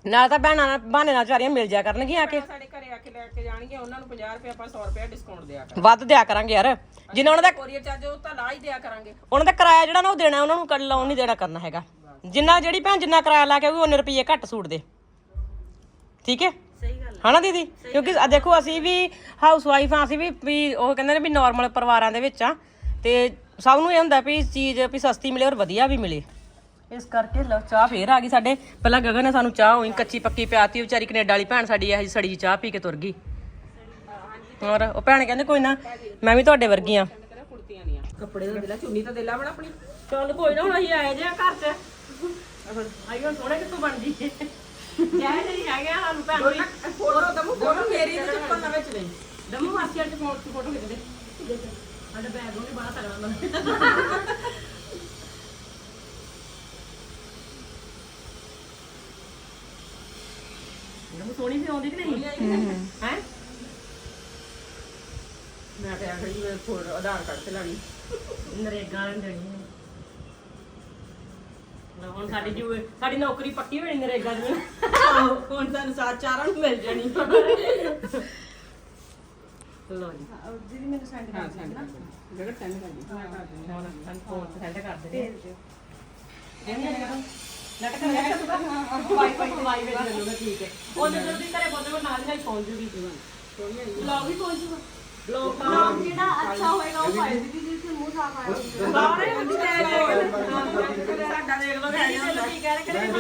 Speaker 1: ਨਾਲ ਤਾਂ ਭੈਣਾਂ ਨਾਲ ਬਹਾਨੇ ਨਾਲ ਚਾਰੀਆਂ ਮਿਲ ਜਾ ਕਰਨਗੀਆਂ ਆ ਕੇ।
Speaker 4: ਸਾਡੇ ਘਰੇ ਆ ਕੇ ਲੈ ਕੇ ਜਾਣਗੇ ਉਹਨਾਂ ਨੂੰ 50 ਰੁਪਏ ਆਪਾਂ 100 ਰੁਪਏ ਡਿਸਕਾਊਂਟ ਦਿਆ ਕਰਾਂਗੇ
Speaker 1: ਵੱਧ ਦਿਆ ਕਰਾਂਗੇ ਯਾਰ। ਜਿੰਨਾ ਉਹਨਾਂ ਦਾ
Speaker 4: ਕੋਰੀਅਰ ਚਾਰਜ ਉਹ ਤਾਂ ਲਾ ਹੀ ਦਿਆ ਕਰਾਂਗੇ।
Speaker 1: ਉਹਨਾਂ ਦਾ ਕਿਰਾਇਆ ਜਿਹੜਾ ਨਾ ਉਹ ਦੇਣਾ ਉਹਨਾਂ ਨੂੰ ਕਰ ਲਾਉਣ ਨਹੀਂ ਦੇਣਾ ਕਰਨਾ ਹੈਗਾ। ਜਿੰਨਾ ਜਿਹੜੀ ਭੈਣ ਜਿੰਨਾ ਕਿਰਾਇਆ ਲਾ ਕੇ ਆਊਗੀ ਉਹਨੇ ਰੁਪਏ ਘੱਟ ਸੂਟ ਦੇ। ਠੀਕ ਹੈ?
Speaker 5: ਸਹੀ ਗੱਲ
Speaker 1: ਹਨਾ ਦੀਦੀ? ਕਿਉਂਕਿ ਆ ਦੇਖੋ ਅਸੀਂ ਵੀ ਹਾਊਸ ਵਾਈਫ ਆ ਅਸੀਂ ਵੀ ਵੀ ਉਹ ਕਹਿੰਦੇ ਨੇ ਵੀ ਨਾਰਮਲ ਪਰਿਵਾਰਾਂ ਦੇ ਵਿੱਚ ਆ ਤੇ ਸਭ ਨੂੰ ਇਹ ਹੁੰਦਾ ਵੀ ਚੀਜ਼ ਵੀ ਸਸਤੀ ਮਿਲੇ ਔਰ ਵਧੀਆ ਵੀ ਮਿਲੇ। ਇਸ ਕਰਕੇ ਲਓ ਚਾਹ ਫੇਰ ਆ ਗਈ ਸਾਡੇ। ਪਹਿਲਾਂ ਗਗਨ ਨੇ ਸਾਨੂੰ ਚਾਹ ਹੋਈ ਕੱਚੀ ਪੱਕੀ ਪਿਆਤੀ ਵਿਚਾਰੀ ਕੈਨੇਡਾ ਵਾਲੀ ਭੈਣ ਸਾਡੀ ਇਹ ਸੜੀ ਜਿਹੀ ਚਾਹ ਪੀ ਕੇ ਤੁਰ ਗਈ। ਹੋਰ ਉਹ ਭੈਣ ਕਹਿੰਦੇ ਕੋਈ ਨਾ ਮੈਂ ਵੀ ਤੁਹਾਡੇ ਵਰਗੀ ਆ
Speaker 4: ਕੱਪੜੇ ਦਾ ਦੇਲਾ ਚੁੰਨੀ ਤਾਂ ਦੇਲਾ ਬਣਾ ਆਪਣੀ।
Speaker 1: ਚੱਲ ਕੋਈ ਨਾ ਹੁਣ ਅਸੀਂ ਆਏ ਜੇ ਆ ਘਰ 'ਚ। ਆਈ ਹੁਣ ਸੋਹਣੇ ਕਿੱਥੋਂ ਬਣ ਜੀ ਜੈ ਜੀ ਹੈਗੇ ਆ ਸਾਨੂੰ ਭੈਣ ਵੀ।
Speaker 4: ਫੋਟੋ ਦਮੂ ਫੋਟੋ ਮੇਰੀ ਤੇ ਚੱਪਲ ਨਵੇਂ ਚ ਨਹੀਂ
Speaker 1: ਦਮੂ ਮਾਸੀ ਅੱਜ ਫੋਨ ਤੇ ਫੋਟੋ ਖਿੱਚਦੇ। ਸਾਡਾ ਬੈਗ ਉਹ ਵੀ ਬੜਾ ਤਗੜਾ ਹੁੰਦਾ। ਦਮੂ ਸੋਹਣੀ ਵੀ ਆਉਂਦੀ ਕਿ ਨਹੀਂ? ਹੈ?
Speaker 4: ਮੈਂ ਤੇ ਆਖਰੀ ਮੈਂ ਫੋਟੋ ਆਧਾਰ ਕਾਰਡ ਤੇ ਲਾਣੀ
Speaker 1: ਨਰੇਗਾ ਵਾਲੇ ਦੇਣੀ ਲਓ ਹੁਣ ਸਾਡੀ ਜੋ ਸਾਡੀ ਨੌਕਰੀ ਪੱਕੀ ਹੋਣੀ ਨਰੇਗਾ ਦੀ
Speaker 4: ਹੁਣ ਤੁਹਾਨੂੰ ਸਾਤ ਚਾਰਾਂ ਨੂੰ ਮਿਲ ਜਾਣੀ।
Speaker 1: ਲਓ ਜੀ।
Speaker 5: ਦੀਦੀ ਮੈਨੂੰ ਸੈਂਡ ਕਰ ਦੇਣਾ
Speaker 4: ਜਗਤ ਸੈਂਡ ਕਰ ਦੀ
Speaker 1: ਹੁਣ ਸਾਨੂੰ ਫੋਨ ਤੇ ਸੈਂਡ ਕਰ ਦੇ ਨੈਟ ਕਰ ਲਿਆ ਵਾਈਫਾਈ ਤੇ ਵਾਈ ਵਿੱਚ ਚੱਲੂਗਾ ਠੀਕ ਹੈ। ਉਹ ਜਦੋਂ ਦੀ ਘਰੇ ਪਹੁੰਚੇਗਾ ਨਾਲ ਹੀ ਪਹੁੰਚ ਜੂਗੀ ਬਲੌਗ ਵੀ ਪਹੁੰਚ ਜੂਗਾ। ਤਾਂ
Speaker 5: ਜਿਹੜਾ ਅੱਛਾ ਹੋਏਗਾ ਉਹ ਪਾਏ ਦੀਦੀ ਜੀ ਤੇ ਮੂੰਹ ਸਾਫ਼ ਆਇਆ
Speaker 1: ਸਾਰੇ ਵਿੱਚ ਲੈ ਸਾਡਾ ਦੇਖ ਲਓ ਹੈ ਜਾਂਦਾ ਕੀ ਕਹਿ ਰਹੇ ਕਰੇ
Speaker 5: ਦੀਦੀ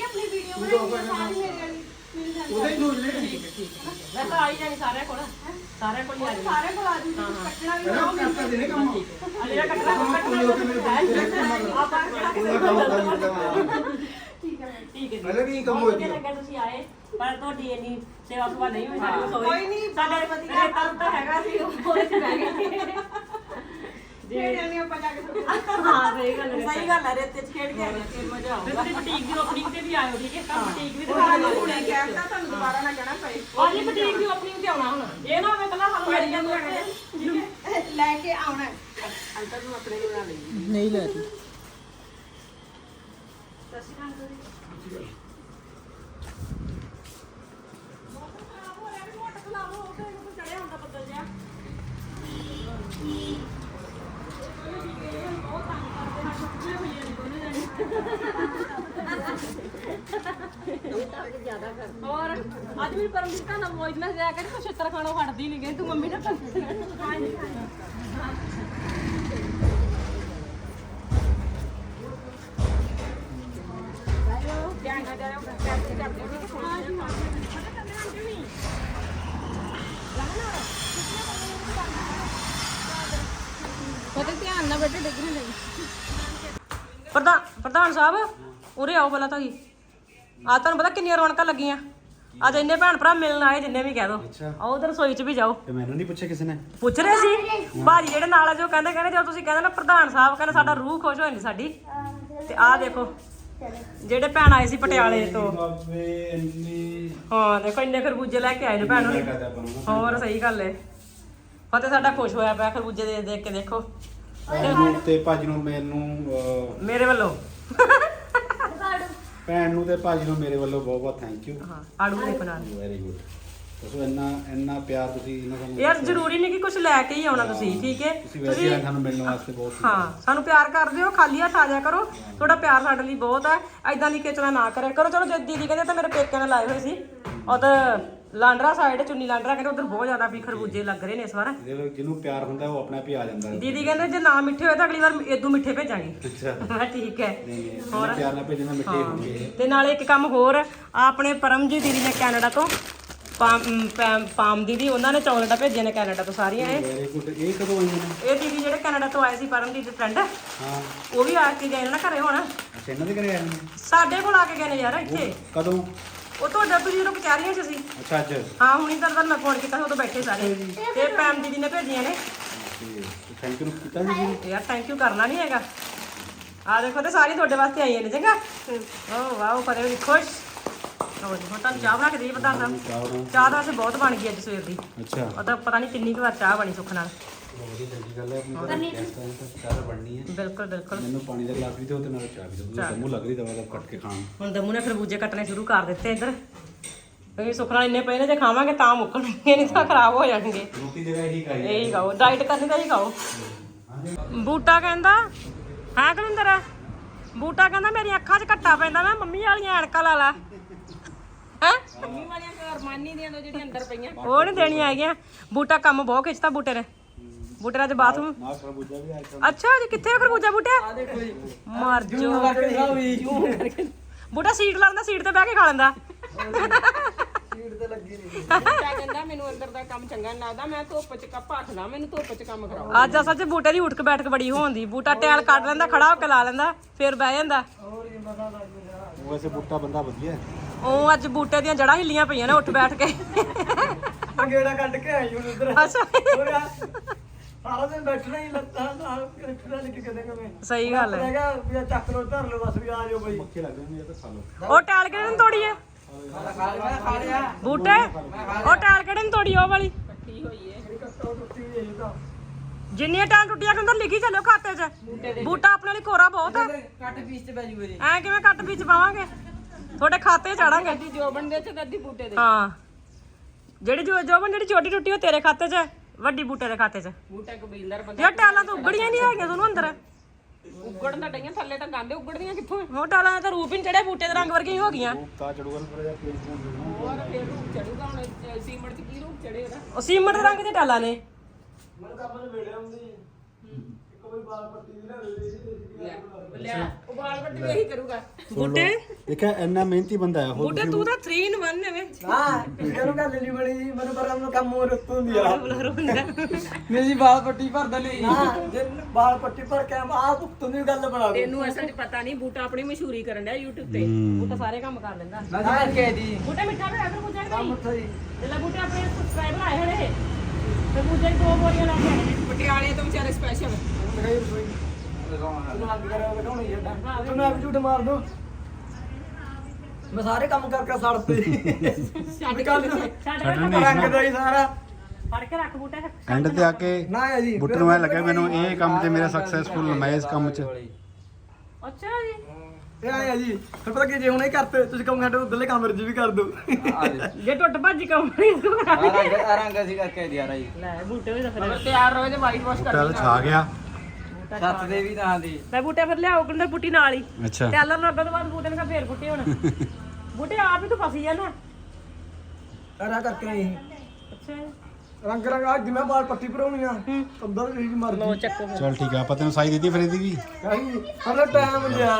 Speaker 5: ਆਪਣੀ ਵੀਡੀਓ ਬਣਾਈ ਸਾਰੀ ਮੇਰੇ ਵਾਲੀ
Speaker 3: ਉਹਦੇ ਹੀ। ਦੂਰ ਲੈ
Speaker 1: ਮੈਂ ਤਾਂ ਆ ਹੀ ਜਾਣੀ ਸਾਰਿਆਂ ਕੋਲ। ਸਾਰਿਆਂ ਕੋਲ ਹੀ ਆ ਜਾਣੀ
Speaker 5: ਸਾਰੇ ਕੋਲ ਆ ਜੂ ਕੱਟਣਾ ਵੀ
Speaker 3: ਪਹਿਲਾਂ ਕਰਤਾ ਦੇਣੇ ਕੰਮ।
Speaker 1: ਜਿਹੜਾ ਕੱਟਣਾ ਕੱਟਣਾ ਆਪਾਂ ਠੀਕ ਹੈ ਠੀਕ ਹੈ
Speaker 3: ਪਹਿਲਾਂ ਵੀ ਕੰਮ ਹੋਈ
Speaker 1: ਵਧੀਆ ਲੱਗਾ ਤੁਸੀਂ ਆਏ ਪਰ ਤੁਹਾਡੀ ਇੰਨੀ ਸੇਵਾ ਸੁਭਾ ਨਹੀਂ ਹੋਈ ਸਾਡੇ ਕੋਲ
Speaker 5: ਕੋਈ ਨਹੀਂ,
Speaker 1: ਸਾਡੇ ਵਧੀਆ। ਤਨ ਤਾਂ ਹੈਗਾ ਸੀ ਉਹ ਇਸ ਬਹਿ ਗਏ।
Speaker 5: ਜਿਹੜੇ ਨਹੀਂ ਆਪਾਂ ਜਾ ਕੇ। ਸੁਣਦੇ
Speaker 1: ਹਾਂ ਸਹੀ ਗੱਲ ਹੈ।
Speaker 5: ਸਹੀ ਗੱਲ ਹੈ ਰੇਤੇ ਚ ਖੇਡ ਕੇ ਆਏ ਤੇ ਮਜ਼ਾ ਆਊਗਾ।
Speaker 1: ਤੁਸੀਂ ਬੁਟੀਕ ਦੀ ਓਪਨਿੰਗ ਤੇ ਵੀ ਆਇਓ ਠੀਕ ਹੈ? ਤਾਂ ਬੁਟੀਕ ਵੀ
Speaker 4: ਤੁਹਾਨੂੰ
Speaker 1: ਦਿਖਾਉਣਾ
Speaker 4: ਹੁਣੇ ਕਹਿਤਾ ਤੁਹਾਨੂੰ ਦੁਬਾਰਾ ਨਾ ਕਹਿਣਾ ਪਏ
Speaker 1: ਅੱਜ ਬੁਟੀਕ ਦੀ ਓਪਨਿੰਗ ਤੇ ਆਉਣਾ ਹੁਣ। ਇਹ ਨਾ ਹੋਵੇ ਪਹਿਲਾਂ ਸਾਨੂੰ ਲੜੀਆਂ ਨੂੰ ਲੱਗਣੇ
Speaker 5: ਲੈ ਕੇ ਆਉਣਾ ਹੈ।
Speaker 4: ਅੰਕਲ ਨੂੰ ਆਪਣੇ ਲਈ ਬਣਾ ਲਈ
Speaker 6: ਨਹੀਂ ਲੈ ਰਹੀ
Speaker 1: ਔਰ ਅੱਜ ਵੀ ਪਰਮਜੀਤ ਦਾ ਵੌਇਸ ਮੈਸੇਜ ਆਇਆ ਕਿ ਛੱਤਰ ਖਾਣੋਂ ਹਟਦੀ ਨਹੀਂ ਗਈ, ਤੂੰ ਮੰਮੀ ਨਾਲ ਪ੍ਰਧਾਨ ਪ੍ਰਧਾਨ ਸਾਹਿਬ ਉਰੇ ਆਓ ਪਹਿਲਾਂ ਤਾਂ ਜੀ। ਆ ਤੁਹਾਨੂੰ ਪਤਾ ਕਿੰਨੀਆਂ ਰੌਣਕਾਂ ਲੱਗੀਆਂ। ਅੱਜ ਇੰਨੇ ਭੈਣ ਭਰਾ ਮਿਲਣ ਆਏ ਜਿੰਨੇ ਵੀ ਕਹਿ ਦੋ। ਆਓ ਉਧਰ ਰਸੋਈ 'ਚ ਵੀ ਜਾਓ।
Speaker 7: ਤੇ ਮੈਨੂੰ ਨਹੀਂ ਪੁੱਛਿਆ ਕਿਸੇ ਨੇ?
Speaker 1: ਪੁੱਛ ਰਹੇ ਸੀ? ਭਾਜੀ ਜਿਹੜੇ ਨਾਲ ਆ ਜੋ ਕਹਿੰਦੇ ਕਹਿੰਦੇ ਜਦੋਂ ਤੁਸੀਂ ਕਹਿੰਦੇ ਨਾ ਪ੍ਰਧਾਨ ਸਾਹਿਬ ਕਹਿੰਦੇ ਸਾਡਾ ਰੂਹ ਖੁਸ਼ ਹੋ ਜਾਂਦੀ ਸਾਡੀ। ਤੇ ਆਹ ਦੇਖੋ ਜਿਹੜੇ ਭੈਣ ਆਏ ਸੀ ਪਟਿਆਲੇ ਤੋਂ।
Speaker 7: ਬਾਬੇ ਇੰਨੀ
Speaker 1: ਹਾਂ ਦੇਖੋ ਇੰਨੇ ਖਰਬੂਜੇ ਲੈ ਕੇ ਆਏ ਨੇ ਭੈਣ ਹੋਣੀ। ਹੋਰ ਸਹੀ ਗੱਲ ਏ। ਫਤਿਹ ਸਾਡਾ ਖੁਸ਼ ਹੋਇਆ ਪਿਆ ਖਰਬੂਜੇ ਦੇਖ ਦੇਖ ਕੇ ਦੇਖੋ।
Speaker 7: ਤੇ ਭਾਜੀ ਨੂੰ ਮੈਨੂੰ ਅਹ,
Speaker 1: ਮੇਰੇ ਵੱਲੋਂ।
Speaker 7: ਭੈਣ ਨੂੰ ਤੇ ਭਾਜੀ ਨੂੰ ਮੇਰੇ ਵੱਲੋਂ ਬਹੁਤ ਬਹੁਤ ਥੈਂਕ ਯੂ
Speaker 1: ਹਾਂ ਆੜੂ ਦੇ ਬਣਾ ਲਏ।
Speaker 7: ਵੈਰੀ ਗੁੱਡ ਤੁਸੀਂ ਇੰਨਾ ਇੰਨਾ ਪਿਆਰ ਤੁਸੀਂ ਇਹਨਾਂ ਸਾਨੂੰ
Speaker 1: ਯਾਰ ਜ਼ਰੂਰੀ ਨਹੀਂ ਕਿ ਕੁਝ ਲੈ ਕੇ ਹੀ ਆਉਣਾ ਤੁਸੀਂ ਠੀਕ ਹੈ?
Speaker 7: ਤੁਸੀਂ ਵੈਸੇ ਸਾਨੂੰ ਮਿਲਣ ਵਾਸਤੇ ਬਹੁਤ
Speaker 1: ਹਾਂ ਸਾਨੂੰ ਪਿਆਰ ਕਰਦੇ ਹੋ ਖਾਲੀ ਹੱਥ ਆ ਜਾਇਆ ਕਰੋ। ਤੁਹਾਡਾ ਪਿਆਰ ਸਾਡੇ ਲਈ ਬਹੁਤ ਹੈ। ਐਦਾਂ ਦੀ ਖੇਚਲਾ ਨਾ ਕਰਿਆ ਕਰੋ। ਚਲੋ ਜੇ ਦੀਦੀ ਕਹਿੰਦੇ ਤਾਂ ਮੇਰੇ ਪੇਕਿਆਂ ਨੇ ਲਾਏ ਹੋਏ ਸੀ। ਉਧਰ ਲਾਂਡਰਾ ਸਾਈਡ ਚੁੰਨੀ ਲਾਂਡਰਾ ਕਹਿੰਦੇ ਉਧਰ ਬਹੁਤ ਜ਼ਿਆਦਾ ਵੀ ਖਰਬੂਜੇ ਲੱਗ ਰਹੇ ਨੇ ਇਸ ਵਾਰ।
Speaker 7: ਜਿਹਨੂੰ ਜਿਹਨੂੰ ਪਿਆਰ ਹੁੰਦਾ ਉਹ ਆਪਣੇ ਆਪ ਹੀ ਆ ਜਾਂਦਾ ਹੈ।
Speaker 1: ਦੀਦੀ ਕਹਿੰਦੇ ਜੇ ਨਾ ਮਿੱਠੇ ਹੋਏ ਤਾਂ ਅਗਲੀ ਵਾਰ ਇਦੋਂ ਮਿੱਠੇ ਭੇਜਾਂਗੇ।
Speaker 7: ਅੱਛਾ।
Speaker 1: ਮੈਂ ਕਿਹਾ ਠੀਕ ਹੈ।
Speaker 7: ਨਹੀਂ ਨਹੀਂ ਇੰਨਾ ਪਿਆਰ ਨਾਲ ਭੇਜਣਾ ਮਿੱਠੇ ਹੋਣਗੇ।
Speaker 1: ਤੇ ਨਾਲੇ ਇੱਕ ਕੰਮ ਹੋਰ ਆ ਆਪਣੇ ਪਰਮਜੀਤ ਦੀਦੀ ਨੇ ਕੈਨੇਡਾ ਤੋਂ ਪਾਮ ਅਮ, ਪੈਮ- ਪਾਮ ਦੀਦੀ ਉਹਨਾਂ ਨੇ ਚੌਕਲੇਟਾਂ ਭੇਜੀਆਂ ਨੇ ਕੈਨੇਡਾ ਤੋਂ ਸਾਰੀਆਂ ਇਹ।
Speaker 7: ਵੈਰੀ ਗੁੱਡ ਇਹ ਕਦੋਂ ਆਈਆਂ ਨੇ?
Speaker 1: ਇਹ ਦੀਦੀ ਜਿਹੜੇ ਕੈਨੇਡਾ ਤੋਂ ਆਏ ਸੀ ਪਰਮਜੀਤ ਦੇ ਫਰੈਂਡ
Speaker 7: ਹਾਂ।
Speaker 1: ਉਹ ਵੀ ਆ ਕੇ ਗਏ ਨੇ ਨਾ ਘਰੇ ਹੁਣ।
Speaker 7: ਅੱਛਾ ਇਹਨਾਂ ਦੇ ਘਰੇ ਆਏ ਨੇ?
Speaker 1: ਸਾਡੇ ਕੋਲ ਆ ਕੇ ਗਏ ਨੇ ਯਾਰ ਇੱਥੇ।
Speaker 7: ਕਦੋਂ?
Speaker 1: ਉਹ ਤੁਹਾਡਾ ਤੁਸੀਂ ਜਦੋਂ ਕਚਹਿਰੀਆਂ 'ਚ ਸੀ।
Speaker 7: ਅੱਛਾ ਅੱਜ
Speaker 1: ਹਾਂ ਹੁਣੀ ਤਾਂ ਤੁਹਾਨੂੰ ਮੈਂ ਫੋਨ ਕੀਤਾ ਸੀ ਉਦੋਂ ਬੈਠੇ ਸਾਰੇ। ਤੇ ਪੈਮ ਦੀਦੀ ਨੇ ਭੇਜੀਆਂ ਨੇ।
Speaker 7: ਥੈਂਕ ਯੂ ਕੀਤਾ ਜੀ।
Speaker 1: ਯਾਰ ਥੈਂਕ ਯੂ ਕਰਨਾ ਨਹੀਂ ਹੈਗਾ। ਆ ਦੇਖੋ ਤੇ ਸਾਰੀ ਤੁਹਾਡੇ ਵਾਸਤੇ ਆਈਆਂ ਨੇ ਚੰਗਾ? ਓ ਵਾਓ ਪਰੇ ਵੀ ਖੁਸ਼। ਹੋ ਜੀ ਹੁਣ ਤੁਹਾਨੂੰ ਚਾਹ ਬਣਾ ਕੇ ਦੇਈ ਪ੍ਰਧਾਨ ਸਾਹਿਬ
Speaker 7: ਚਾਹ ਬਣਾਓ।
Speaker 1: ਚਾਹ ਤਾਂ ਵੈਸੇ ਬਹੁਤ ਬਣ ਗਈ ਅੱਜ ਸਵੇਰ ਦੀ।
Speaker 7: ਅੱਛਾ।
Speaker 1: ਉਹ ਤਾਂ ਪਤਾ ਨਹੀਂ ਕਿੰਨੀ ਕੁ ਵਾਰ ਚਾਹ ਬਣੀ ਸੁੱਖ ਨਾਲ।
Speaker 7: ਬੜੀ ਚੰਗੀ ਗੱਲ ਹੈ। ਆਪਣੀ ਘਰ ਗੈਸਟ ਆਏ ਤਾਂ ਚਾਹ ਬਣਨੀ ਹੈ।
Speaker 1: ਬਿਲਕੁਲ ਬਿਲਕੁਲ।
Speaker 7: ਮੈਨੂੰ ਪਾਣੀ ਦਾ ਗਲਾਸ ਵੀ ਦਿਓ ਤੇ ਨਾਲ ਚਾਹ ਵੀ ਦਿਓ।
Speaker 1: ਚਾਹ।
Speaker 7: ਮੈਨੂੰ ਲੱਗ ਰਹੀ ਦਵਾ ਦਾ ਕੱਟ ਕੇ ਖਾਣ
Speaker 1: ਹੁਣ ਦਮੂ ਨੇ ਖਰਬੂਜੇ ਕੱਟਣੇ ਸ਼ੁਰੂ ਕਰ ਦਿੱਤੇ ਇੱਧਰ। ਕਿਉਂਕਿ ਸੁੱਖ ਨਾਲ ਇੰਨੇ ਪਏ ਨੇ ਜੇ ਖਾਵਾਂਗੇ ਤਾਂ ਮੁੱਕਣਗੇ ਨਹੀਂ ਤਾਂ ਖਰਾਬ ਹੋ ਜਾਣਗੇ।
Speaker 7: ਰੋਟੀ ਜਗ੍ਹਾ ਇਹੀ ਖਾਈ
Speaker 1: ਇਹੀ ਖਾਓ ਡਾਈਟ ਕਰਨੀ ਤਾਂ ਹੀ ਖਾਓ। ਬੂਟਾ ਕਹਿੰਦਾ ਹਾਂ ਕਲਿੰਦਰ ਬੂਟਾ ਕਹਿੰਦਾ ਮੇਰੀਆਂ ਅੱਖਾਂ 'ਚ ਘੱਟਾ ਪੈਂਦਾ ਮੈਂ ਮੰਮੀ ਵਾਲੀਆਂ ਐਨਕਾਂ ਲਾ ਲਾ। ਹੈ?
Speaker 4: ਮੰਮੀ ਵਾਲੀਆਂ ਕਰਮਾਨੀ ਦੀਆਂ ਜਿਹੜੀਆਂ ਅੰਦਰ ਪਈਆਂ।
Speaker 1: ਉਹ ਨਹੀਂ ਦੇਣੀਆਂ ਹੈਗੀਆਂ। ਬੂਟਾ ਕੰਮ ਬਹੁਤ ਖਿੱਚਦਾ ਬੂਟੇ ਨੇ। ਬੂਟੇ ਨਾਲ ਅੱਜ ਬਾਥਰੂਮ?
Speaker 7: ਨਾ ਖਰਬੂਜਾ ਵੀ ਆਇਆ
Speaker 1: ਅੱਛਾ ਜੀ ਕਿੱਥੇ ਆ ਖਰਬੂਜਾ ਬੂਟੇ? ਆ ਦੇਖੋ ਜੀ। ਮਰ ਜੋ ਬੂਟਾ ਸੀਟ ਲਾਉਂਦਾ ਸੀਟ ਤੇ ਬਹਿ ਕੇ ਖਾ ਲੈਂਦਾ।
Speaker 4: ਬੂਟਾ ਕਹਿੰਦਾ ਮੈਨੂੰ ਅੰਦਰ ਦਾ ਕੰਮ ਚੰਗਾ ਨਹੀਂ ਲੱਗਦਾ ਮੈਂ ਧੁੱਪ 'ਚ ਕੱਪ ਹੱਥਦਾ ਮੈਨੂੰ ਧੁੱਪ 'ਚ ਕੰਮ ਕਰਾਓ।
Speaker 1: ਅੱਜ ਅਸਲ 'ਚ ਬੂਟੇ ਦੀ ਉੱਠ ਕੇ ਬੈਠ ਕੇ ਬੜੀ ਹੋਉਂਦੀ ਬੂਟਾ ਟੈਲ ਕੱਢ ਲੈਂਦਾ ਖੜਾ ਹੋ ਕੇ ਲਾ ਲੈਂਦਾ ਫਿਰ ਬਹਿ ਜਾਂਦਾ।
Speaker 7: ਵੈਸੇ ਬੁੱਟਾ ਬੰਦਾ ਵਧੀਆ
Speaker 1: ਉਹ ਅੱਜ ਬੂਟੇ ਦੀਆਂ ਜੜਾਂ ਹਿੱਲੀਆਂ ਪਈਆਂ ਨੇ ਉੱਠ ਬੈਠ ਕੇ।
Speaker 3: ਅੰਗੇੜਾ ਕੱਢ ਕੇ ਆਈ ਹੁਣ ਉਧਰ
Speaker 1: ਅੱਛਾ।
Speaker 3: ਸਾਰਾ ਦਿਨ ਬੈਠਣਾ ਹੀ ਲੱਤਾਂ ਨਾਲ ਕਿਹੜਾ ਲਿਖ ਕੇ ਦੇਗਾ ਮੈਂ
Speaker 1: ਸਹੀ ਗੱਲ ਹੈ।
Speaker 3: ਹੈਗਾ ਵੀ ਚੱਕ ਲੋ ਧਰ ਲੋ ਬਸ ਵੀ ਆ ਜਾਓ ਬਈ।
Speaker 7: ਪੱਕੇ ਲੱਗ ਜਾਂਦੇ ਆ ਤਾਂ ਖਾ
Speaker 1: ਉਹ ਟੈਲ ਕਿਹੜੇ ਨੂੰ ਤੋੜੀ ਹੈ
Speaker 3: ਖਾ ਲਿਆ
Speaker 1: ਬੂਟੇ? ਉਹ ਟੈਲ ਕਿਹੜੇ ਨੂੰ ਤੋੜੀ ਉਹ ਵਾਲੀ?
Speaker 4: ਇਕੱਠੀ ਹੋਈ ਏ
Speaker 3: ਟੁੱਟੀ ਹੋਈ ਹੈ ਇਹ ਤਾਂ
Speaker 1: ਜਿੰਨੀਆਂ ਟੈਲ ਟੁੱਟੀਆਂ ਕਹਿੰਦਾ ਲਿਖੀ ਚੱਲਿਓ ਖਾਤੇ 'ਚ। ਬੂਟਾ ਆਪਣੇ ਲਈ ਕੋਰਾ ਬਹੁਤ ਹੈ
Speaker 3: ਕੱਟ ਪੀਸ ਤੇ ਜੂਗੇ ਜੀ
Speaker 1: ਐ ਕਿਵੇਂ ਕੱਟ ਵਿੱਚ ਪਾਵਾਂਗੇ? ਤੁਹਾਡੇ ਖਾਤੇ 'ਚ ਚਾੜਾਂਗੇ।
Speaker 4: ਅੱਧੀ ਜੋਬਨ ਦੇ ਤੇ ਅੱਧੀ ਬੂਟੇ ਦੇ।
Speaker 1: ਹਾਂ। ਜਿਹੜੀ ਜੋ ਜੋਬਨ ਜਿਹੜੀ ਛੋਟੀ ਟੁੱਟੀ ਉਹ ਤੇਰੇ ਖਾਤੇ 'ਚ ਹੈ, ਵੱਡੀ ਬੂਟੇ ਦੇ ਖਾਤੇ 'ਚ।
Speaker 4: ਬੂਟਾ ਕਬੀਲਦਾਰ ਬੰਦਾ
Speaker 1: ਯਾਰ ਟੈਲਾਂ ਤਾਂ ਉਗੜੀਆਂ ਨਹੀਂ ਹੈਗੀਆਂ ਤੁਹਾਨੂੰ ਅੰਦਰ।
Speaker 4: ਉੱਗੜਨ ਤਾਂ ਡਈਆਂ ਥੱਲੇ ਤਾਂ ਗਾਂਦੇ ਉੱਗੜਦੀਆਂ ਕਿੱਥੋਂ? ਏ?
Speaker 1: ਉਹ ਟੈਲਾਂ ਦਾ ਰੂਪ ਹੀ ਨੀ ਚੜਿਆ ਬੂਟੇ ਦੇ ਰੰਗ ਵਰਗੀਆਂ ਹੀ ਹੋ ਗਈਆਂ।
Speaker 7: ਤਾਂ ਚੜੂਗਾ ਨਾ ਦੇਣਾ
Speaker 4: ਹੋਰ ਫੇਰ ਰੂਪ ਚੜੂਗਾ ਹੁਣ ਅ, ਸੀਮਟ 'ਚ ਕੀ ਰੂਪ ਚੜੇ ਉਹਦਾ
Speaker 1: ਉਹ ਸੀਮਟ ਦੇ ਰੰਗ ਦੇ ਟੈਲਾਂ ਨੇ।
Speaker 3: ਮੈਨੂੰ ਕੰਮ ਦੇ ਵੇੜੇ ਹੁੰਦੀ ਇੱਕ ਵਾਰੀ ਬਾਲ ਪੱਟੀ ਦੀ ਨਾ ਵੇੜੇ ਸੀ
Speaker 4: ਲੈ। ਉਹ ਬਾਲ ਵੱਟ ਵੀ ਇਹੀ ਕਰੂਗਾ।
Speaker 1: ਬੂਟੇ?
Speaker 7: ਦੇਖਿਆ ਇੰਨਾ ਮਿਹਨਤੀ ਬੰਦਾ ਹੈ ਉਹ
Speaker 1: ਬੂਟੇ ਤੂੰ ਤਾਂ 3 in 1 ਨੇ ਵੇ
Speaker 3: ਹਾਂ ਇਹਨੂੰ ਗੱਲ ਨਹੀਂ ਬਣੀ ਜੀ ਮੈਨੂੰ ਪਰ ਆਪਣਾ ਕੰਮ ਹੋਰ ਉੱਤੋਂ ਹੁੰਦੀ ਆ। ਨਹੀਂ ਜੀ ਬਾਲ ਪੱਟੀ ਭਰਦਾ ਲਈ। ਹਾਂ ਜੇ ਬਾਲ ਪੱਟੀ ਭਰ ਕੇ ਆ ਤੂੰ ਦੀ ਗੱਲ ਬਣਾ ਦੇ
Speaker 4: ਤੈਨੂੰ ਅਸਲ 'ਚ ਪਤਾ ਨਹੀਂ ਬੂਟਾ ਆਪਣੀ ਮਸ਼ਹੂਰੀ ਕਰਨ ਡਿਆ YouTube ਤੇ।
Speaker 1: ਬੂਟਾ ਸਾਰੇ ਕੰਮ ਕਰ ਲੈਂਦਾ।
Speaker 3: ਮੈਂ ਜੀ ਕਹਿ ਦੀ।
Speaker 1: ਬੂਟੇ ਮਿੱਠਾ ਵੀ ਅਗਰ ਪੁੱਛਿਆ ਨਹੀਂ।
Speaker 3: ਮੱਥਾ ਜੀ
Speaker 1: ਜਿਹੜਾ ਬੂਟੇ ਆਪਣੇ ਸਬਸਕ੍ਰਾਈਬਰ ਆਏ ਹੋਣੇ ਤੇ ਬੂਟੇ ਦੀ ਦੋ ਬੋਰੀਆਂ ਲੈ ਕੇ ਆਏ ਨੇ।
Speaker 4: ਪਟਿਆਲੇ ਤੋਂ ਵਿਚਾਰੇ ਸਪੈਸ਼ਲ
Speaker 3: ਦਿਖਾਈ ਰਸੋਈ ਤੂੰ ਅੱਗ ਕਰਿਆ ਦਿਖਾਉਣੀ ਜੱਟਾ ਤੂੰ ਆਪ ਝੂਠ ਮਾਰ ਦੋ ਮੈਂ ਸਾਰੇ ਕੰਮ ਕਰ ਕਰ ਸੜਤੇ
Speaker 4: ਛੱਡ
Speaker 1: ਨਾਲ
Speaker 3: ਰੰਗ ਦਾ ਹੀ ਸਾਰਾ।
Speaker 1: ਫੜ ਕੇ ਰੱਖ ਬੂਟੇ।
Speaker 7: ਐਂਡ ਤੇ ਆ ਕੇ
Speaker 3: ਨਾ ਆ ਜੀ
Speaker 7: ਬੁੱਟ ਨੂੰ ਐ ਲੱਗਿਆ ਮੈਨੂੰ ਇਹ ਕੰਮ ਤੇ ਮੇਰਾ ਸਕਸੈਸਫੁਲ ਮੈਂ ਇਸ ਕੰਮ 'ਚ।
Speaker 1: ਅੱਛਾ ਜੀ।
Speaker 3: ਇਹ ਆਇਆ ਜੀ। ਫਿਰ ਪਤਾ ਕੀ ਜੇ ਹੁਣ ਇਹ ਕਰਤੇ ਤੁਸੀਂ ਕਹੋਗੇ ਸਾਡੇ ਉਧਰਲੇ ਕਮਰੇ 'ਚ ਵੀ ਕਰ ਦੋ।
Speaker 1: ਜੇ ਟੁੱਟ ਭੱਜ ਕੰਪਨੀ ਤੋਂ। ਕਰਾ
Speaker 3: ਰੰਗ ਅਸੀਂ ਕਰਕੇ ਦਿਆ ਰਹੀ
Speaker 1: ਲੈ ਬੂਟੇ ਵੀ ਤਾਂ ਫਿਰ
Speaker 4: ਤਿਆਰ ਰਹੋ ਤੇ ਵਾਈਟ ਵਾਸ਼ ਕਰ
Speaker 7: ਚੱਲ ਛਾ ਗਿਆ।
Speaker 3: ਛੱਤ ਦੇ ਵੀ ਤਾਂ ਦੀ।
Speaker 1: ਲੈ ਬੂਟੇ ਫਿਰ ਲਿਆਓ ਕਿੰਨੇ ਬੂਟੀ ਨਾਲ ਹੀ।
Speaker 7: ਅੱਛਾ।
Speaker 1: ਟੈਲਰ ਲੱਗਣ ਤੋਂ ਬਾਅਦ ਬੂਟੇ ਨੇ ਫੇਰ ਬੂਟੇ ਹੁਣ। ਬੂਟੇ ਆਪ ਹੀ ਤੂੰ ਫਸੀ ਜਾ ਨਾ
Speaker 3: ਰਾ ਕਰਕੇ ਆਈ।
Speaker 1: ਅੱਛਾ।
Speaker 3: ਰੰਗ ਰੰਗ ਅੱਜ ਮੈਂ ਬਾਲ ਪੱਟੀ ਭਰਾਉਣੀ ਆ। ਕੰਬਲ ਵੀ ਮਰ
Speaker 1: ਲਓ ਚੱਕੋ
Speaker 7: ਚਲ ਠੀਕ ਆ ਆਪਾਂ ਤੈਨੂੰ ਸਾਈ ਦਿੱਤੀ ਫਿਰ ਇਹਦੀ ਵੀ?
Speaker 3: ਕਹੀ ਹਲੇ ਟਾਈਮ ਲਿਆ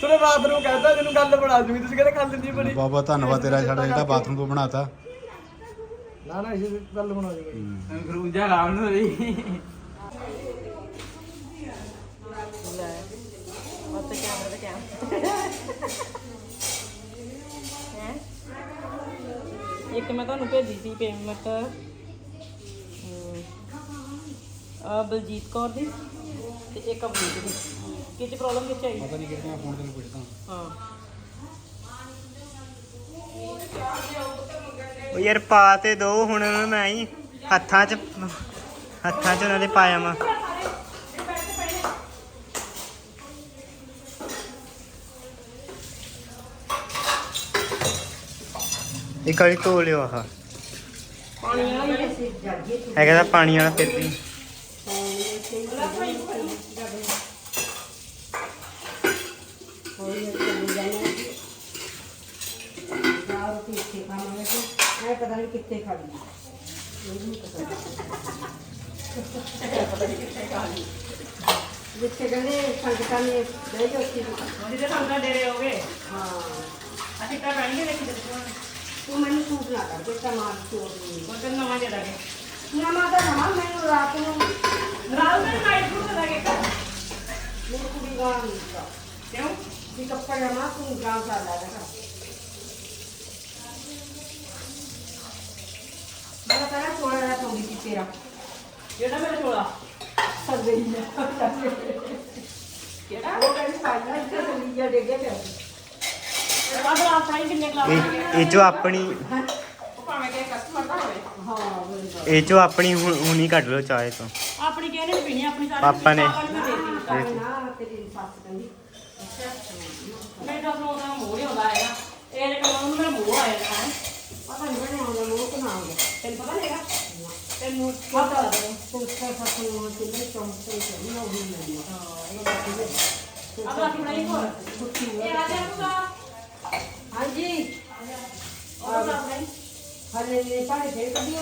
Speaker 3: ਤੂੰ ਰਾਤ ਨੂੰ ਕਹਿੰਦਾ ਤੈਨੂੰ ਗੱਲ ਬਣਾ ਦੂੰਗੀ। ਤੁਸੀਂ ਕਹਿੰਦੇ ਕੱਲ ਦੀ ਬਣੀ
Speaker 7: ਬਾਬਾ ਧੰਨਵਾਦ ਤੇਰਾ ਸਾਡਾ ਜਿਹੜਾ ਬਾਥਰੂਮ ਤੋਂ ਬਣਾਤਾ।
Speaker 3: ਨਾ ਨਾ ਇਹ ਗੱਲ ਬਣਾ ਦੂੰਗੀ
Speaker 8: ਖਰੂਜਾ ਰਾਮ ਨੂੰ ਰਹੀ
Speaker 1: ਉੱਤੇ ਕੈਮਰਾ ਤੇ ਕੈਮਰਾ ਹੈ ਇੱਕ ਮੈਂ ਤੁਹਾਨੂੰ ਭੇਜੀ ਸੀ ਪੇਮੈਂਟ। ਆ ਬਲਜੀਤ ਕੌਰ ਦੀ ਤੇ ਇੱਕ ਅਵਨੀਤ ਦੀ। ਕਿਹ ਚ ਪ੍ਰੋਬਲਮ ਕਿੱਥੇ ਆਈ?
Speaker 7: ਪਤਾ ਨਹੀਂ ਕਿਹੜੀਆਂ ਫੋਨ ਤੈਨੂੰ ਪੁੱਛਦਾ।
Speaker 1: ਹਾਂ।
Speaker 2: ਉਹ ਯਾਰ ਪਾ ਤੇ ਦੋ ਹੁਣ ਮੈਂ ਹੀ ਹੱਥਾਂ 'ਚ ਹੱਥਾਂ 'ਚ ਉਹਨਾਂ ਦੇ ਪਾਇਆ ਮਾ ਇਹ ਕੜੀ ਧੋ ਲਿਓ ਆਹ। ਹੈਗਾ ਤਾਂ ਪਾਣੀ ਵਾਲਾ ਫਿਰ ਵੀ।
Speaker 5: ਜਿੱਥੇ ਕਹਿੰਦੇ ਸੰਗਤਾਂ ਨੇ ਬਹਿ ਜਾਓ ਉੱਥੇ
Speaker 1: ਜਿਹਦੇ ਸੰਗਤ ਡੇਰੇ ਹੋਗੇ ਹਾਂ। ਅਸੀਂ ਤਾਂ ਪੈਣਗੇ ਦੇਖੀ
Speaker 5: ਤੂੰ ਮੈਨੂੰ ਸੂਟ ਨਾ ਕਰ ਦਿੱਤਾ ਮਾਰ ਚੋਰ ਨਹੀਂ।
Speaker 1: ਉਹ ਤੇ ਨਵਾਂ ਦੇ ਦਾਂਗੇ।
Speaker 5: ਨਵਾਂ ਤਾਂ ਨਵਾਂ ਮੈਨੂੰ ਰਾਤ ਨੂੰ
Speaker 1: ਰਾਤ ਨੂੰ ਨਾਈਟ ਸੂਟ ਦੇ ਦਾਂਗੇ
Speaker 5: ਮੇਰੀ ਕੁੜੀ ਗਾਂ ਨਹੀਂ ਦਿੱਤਾ।
Speaker 1: ਕਿਉਂ?
Speaker 5: ਵੀ ਕੱਪੜੇ ਨਾ ਤੂੰ ਗਾਂ ਕਰ ਲੈ ਦੇਗਾ ਮੈਂ ਤਾਂ ਚੋੜਾ ਦਾ ਤੋਂ ਵੀ ਤੇਰਾ।
Speaker 1: ਜਿਹੜਾ ਮੇਰੇ ਆ
Speaker 5: ਸਰ ਗਈ ਹੈ
Speaker 1: ਕਿਹੜਾ?
Speaker 4: ਉਹ ਕਹਿੰਦੀ ਪਾਇਆ ਇੱਥੇ ਚੱਲੀ ਜਾ ਡੇਗੇ ਪਿਆ
Speaker 1: ਕਿੰਨੇ
Speaker 2: ਇਹ ਇਹ ਜੋ ਆਪਣੀ
Speaker 1: ਉਹ ਭਾਵੇਂ ਕਿ ਕਸਟਮਰ ਦਾ ਹੋਵੇ।
Speaker 2: ਇਹ ਜੋ ਆਪਣੀ ਹੁਣ ਹੁਣੀ ਕੱਢ ਲਓ ਚਾਹੇ ਤੋਂ
Speaker 1: ਆਪਣੀ ਕਿਹਨੇ ਨੀ ਪੀਣੀ? ਆਪਣੀ ਸਾਰੀ
Speaker 2: ਪਾਪਾ ਨੇ।
Speaker 1: ਮੇਰੇ ਤਾਂ ਉਹਦਾ ਮੋਹ ਨਹੀਂ ਆਉਂਦਾ ਹੈਗਾ। ਇਹ ਦੇ ਕੰਮ ਨੂੰ ਮੇਰਾ ਮੋਹ ਆਇਆ ਹੈ।
Speaker 9: ਪਤਾ
Speaker 1: ਪਤਾ
Speaker 9: ਪਤਾ ਤੇ ਨਾ ਉਹ ਨਹੀਂ
Speaker 1: ਆ ਗਲਾਸ ਫੜਾਈ ਹੋਰ? ਇਹ ਆ ਜਾ ਪੂਰਾ
Speaker 9: 安
Speaker 1: 吉，我做
Speaker 9: 饭，看那那啥的，这个妞。